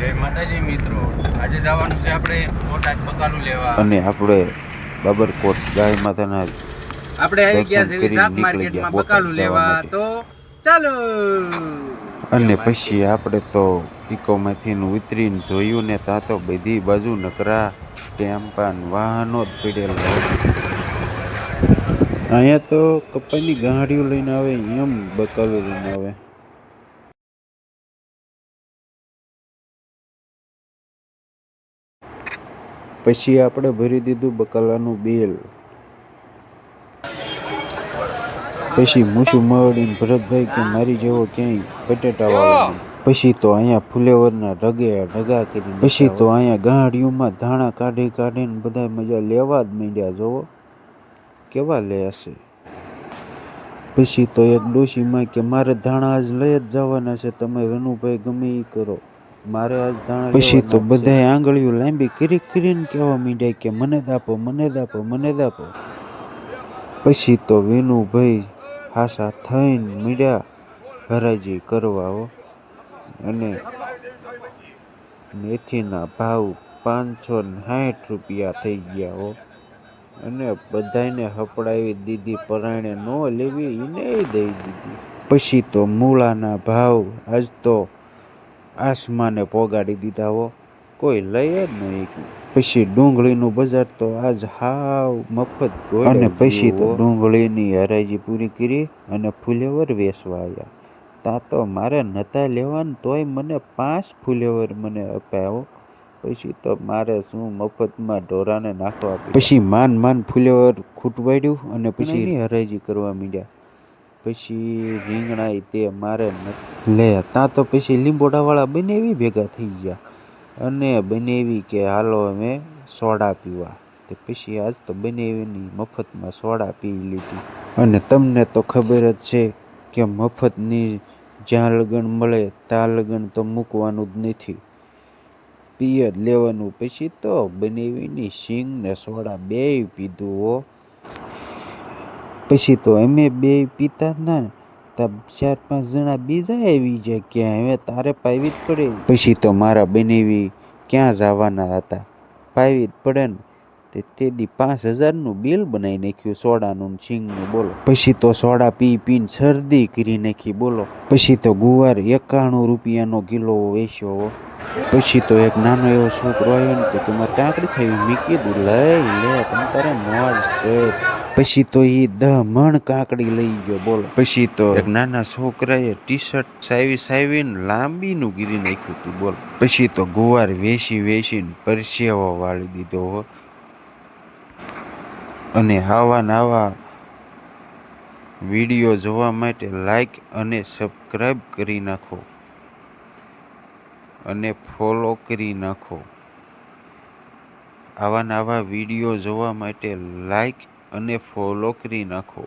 જય માતાજી મિત્રો. આજે જવાનું છે આપણે બોટાદ બકાલું લેવા. અને આપણે બાબરકોટ ગાય માતાના આપણે આવી ગયા છે શાક માર્કેટમાં બકાલું લેવા. તો ચાલો. અને પછી આપણે તો ઇકોમાંથી ઉતરીને જોયું ને ત્યાં તો બધી બાજુ નકરા ટેમ્પા વાહનો જ પીડેલા અહીંયા તો કપાઈની ગાડીઓ લઈને આવે એમ બકાલું લઈને આવે. પછી આપણે ભરી દીધું બકાલાનું બિલ. પછી મૂછું મળીને ભરતભાઈ કે મારી જેવો ક્યાંય બટેટા વાળો પછી તો અહીંયા ફુલેવરના ઢગે ડગા કરી પછી તો અહીંયા ગાડીઓમાં ધાણા કાઢી કાઢીને બધા મજા લેવા જ માંડ્યા, જોવો. કેવા લે હશે? પછી તો એક ડોશીમાં કે મારે ધાણા આજ લઈ જ જવાના છે, તમે વેનુભાઈ ગમે એ કરો. પછી તો બધાય આંગળીઓ લાંબી કરી કરીને કહેવા માંડ્યા કે મને જ આપો મને જ આપો મને જ આપો. પછી તો વિનુભાઈ હાસા થઈને મીડ્યા હરાજી કરવા હો અને મેથીના ભાવ પાંચસો સાઠ રૂપિયા થઈ ગયા હો. અને બધાને હપડાવી દીધી પરાણે ન લેવી એને દઈ દીધી. પછી તો મૂળાના ભાવ આજ તો આસમાને પોગાડી દીધા હો. કોઈ લઈ જ નહીં પછી ડુંગળીનું બજાર તો આજ હાવ મફત અને પછી તો ડુંગળીની હરાજી પૂરી કરી અને ફુલેવર વેચવા આવ્યા. ત્યાં તો મારે નતા લેવાનું તોય મને પાંચ ફુલેવર મને અપાયો પછી તો મારે શું મફતમાં ઢોરાને નાખવા. પછી માન માન ફુલેવર ખૂટવાડ્યું અને પછી હરાજી કરવા માંડ્યા. પછી રીંગણા તે મારે લે ત્યાં તો પછી લીંબોડાવાળા એવી ભેગા થઈ ગયા. અને બનેવી કે હાલો અમે સોડા પીવા. તે પછી આજ તો બનેવીની મફતમાં સોડા પી લીધી. અને તમને તો ખબર જ છે કે મફતની જ્યાં લગન મળે ત્યાં લગન તો મૂકવાનું જ નથી. પીએ જ લેવાનું. પછી તો બનેવીની સિંગ ને સોડા બેય પીધું હો. પછી તો અમે બે પીતા ના તા ચાર પાંચ જણા બીજા આવી જાય કે હવે તારે પાવી જ પડે. પછી તો મારા બનેવી ક્યાં જવાના હતા? પાવી જ પડે ને. તે તે દી પાંચ હજારનું બિલ બનાવી નાખ્યું સોડાનું સિંગનું બોલો. પછી તો સોડા પી પીને શરદી કરી નાખી, બોલો. પછી તો ગુવાર એકાણું રૂપિયાનો કિલો વેચ્યો પછી તો એક નાનો એવો છોકરો આવ્યો ને તો કે મારે કાંકડી ખાવી મીકી કીધું, લઈ, લે, તમ તારે મોજ કર. પછી તો એ દમણ કાકડી લઈ ગયો બોલો. પછી તો એક નાના છોકરાએ ટી શર્ટ સાવી સાવીને લાંબીનું ગીરી નાખ્યું હતું બોલો. પછી તો ગુવાર વેસી વેચીને પરસેવો વાળી દીધો હો. અને આવા નવા વીડિયો જોવા માટે લાઈક અને સબસ્ક્રાઈબ કરી નાખો. અને ફોલો કરી નાખો. આવા નવા વીડિયો જોવા માટે લાઈક અને ફોલો કરી નાખો.